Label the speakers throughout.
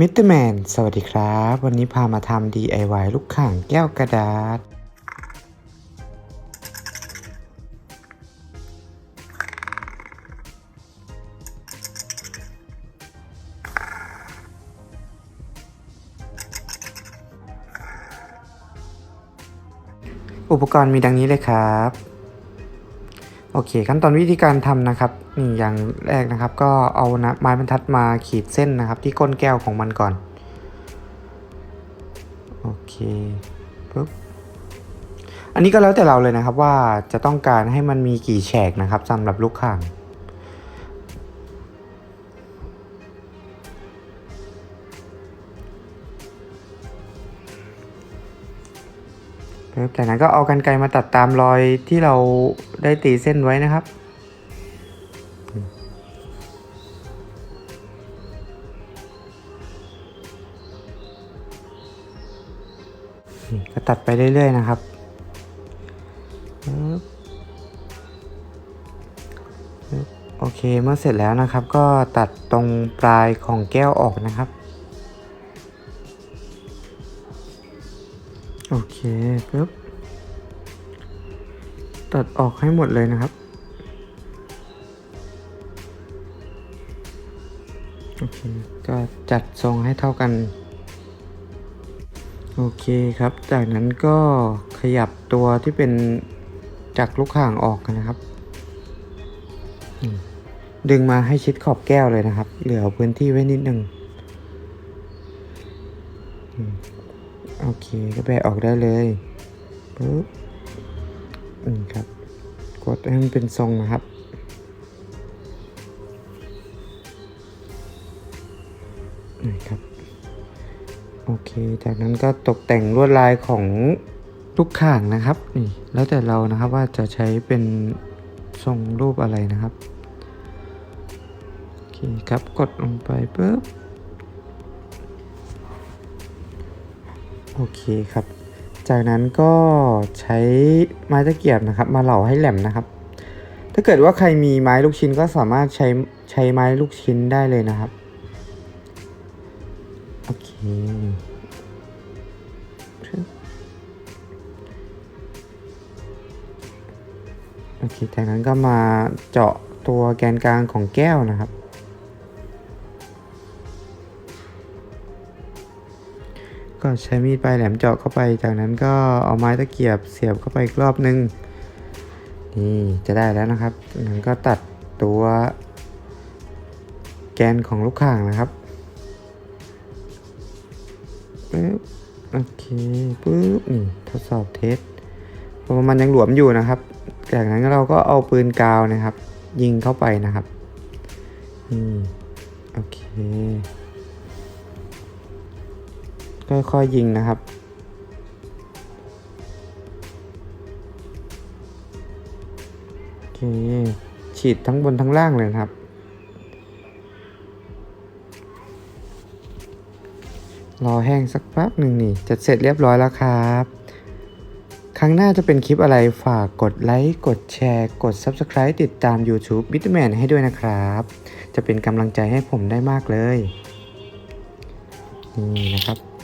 Speaker 1: มิสเตอร์แมน สวัสดีครับ วันนี้พามาทำ DIY ลูกข่างแก้วกระดาษ อุปกรณ์มีดังนี้เลยครับ โอเค ขั้นตอนวิธีการทำนะครับนี่อย่างแรกนะครับ ก็เอานะไม้บรรทัดมาขีดเส้นนะครับ ที่ก้นแก้วของมันก่อนโอเคปุ๊บอันนี้ก็แล้วแต่เราเลยนะครับว่าจะต้องการให้มันมีกี่แฉกนะครับสำหรับลูกข่าง ปุ๊บจากนั้นก็เอากันไกรมาตัดตามรอยที่เราได้ตีเส้นไว้นะครับนี่ก็ตัดไปเรื่อยๆนะครับโอเคเมื่อเสร็จแล้วนะครับ ก็ตัดตรงปลายของแก้วออกนะครับ โอเคปึ๊บตัดออกให้หมดเลยนะครับ โอเค ก็จัดทรงให้เท่ากัน โอเคครับ จากนั้นก็ขยับตัวที่เป็นจากลูกข่างออกนะครับ ดึงมาให้ชิดขอบแก้วเลยนะครับ เหลือพื้นที่ไว้นิดนึง โอเคก็แบะออกได้เลยปุ๊บอืมครับ กดให้มันเป็นทรงนะครับนี่ครับ โอเค จากนั้นก็ตกแต่งลวดลายของลูกข่างนะครับนี่แล้วแต่เรานะครับว่าจะใช้เป็นทรงรูปอะไรนะครับ โอเคครับ กดลงไปปุ๊บ โอเคครับ จากนั้นก็ใช้ไม้ตะเกียบนะครับ มาเหลาให้แหลมนะครับ ถ้าเกิดว่าใครมีไม้ลูกชิ้นก็สามารถใช้ใช้ไม้ลูกชิ้นได้เลยนะครับ โอเคโอเคจากนั้นก็มาเจาะตัวแกนกลางของแก้วนะครับ ก็ใช้มีดปลายแหลมเจาะเข้าไป จากนั้นก็เอาไม้ตะเกียบเสียบเข้าไปอีกรอบนึง นี่จะได้แล้วนะครับจากนั้นก็ตัดตัวแกนของลูกข่างนะครับปึ๊บโอเคปึ๊บนี่ทดสอบเทสพราะว่ามันยังหลวมอยู่นะครับ จากนั้นเราก็เอาปืนกาวนะครับ ยิงเข้าไปนะครับนี่โอเค ค่อยๆยิงนะครับ โอเค ฉีดทั้งบนทั้งล่างเลยนะครับ รอแห้งสักแป๊บหนึ่งนี่จะเสร็จเรียบร้อยแล้วครับ ครั้งหน้าจะเป็นคลิปอะไรฝากกดไลค์ กดแชร์ กด Subscribe ติดตาม YouTube b i t m a n ให้ด้วยนะครับ จะเป็นกำลังใจให้ผมได้มากเลยนี่นะครับ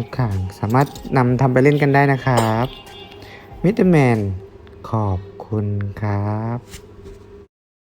Speaker 1: ลูกข่าง สามารถนำทำไปเล่นกันได้นะครับ m ิ t แมนขอบคุณครับ